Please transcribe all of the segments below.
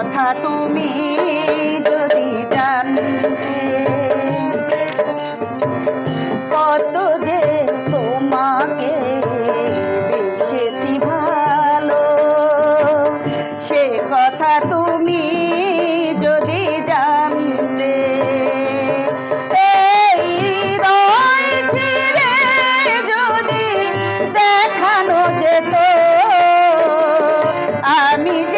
কথা তুমি যদি জানতে, কত যে তোমাকে বেশেছি ভালো, সে কথা তুমি যদি জানতে যদি দেখানো যেত, আমি যে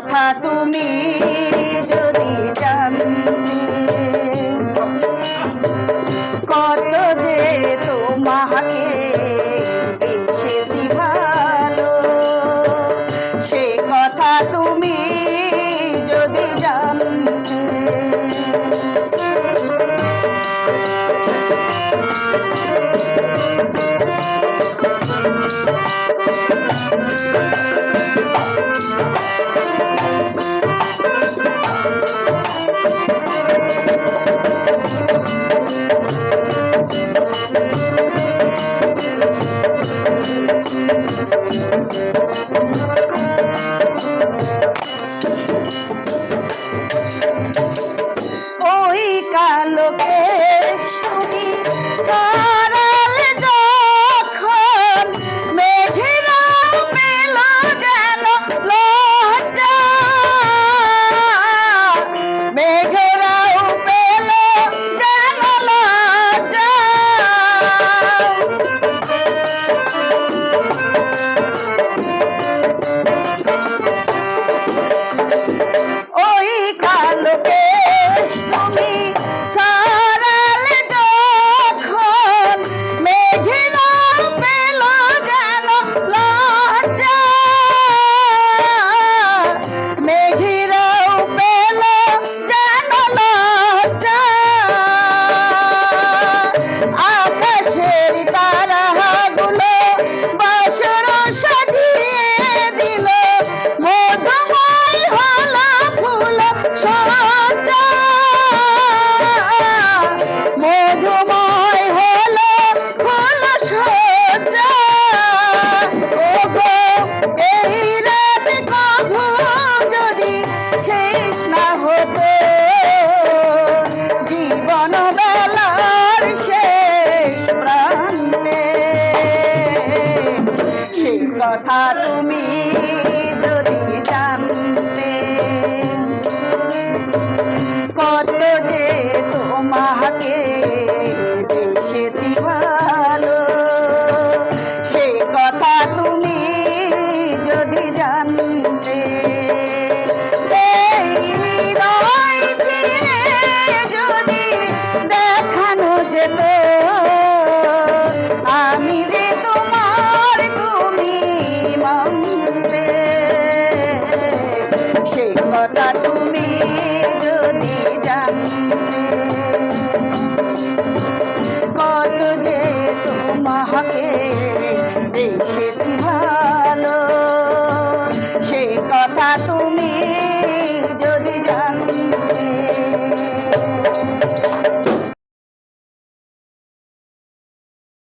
কথা তুমি যদি জান কত যে তোমাকে এসেছি সে কথা তুমি যদি কথা তুমি কথা তুমি যদি জানতে কত যে তোমাকে এসেছি ভাই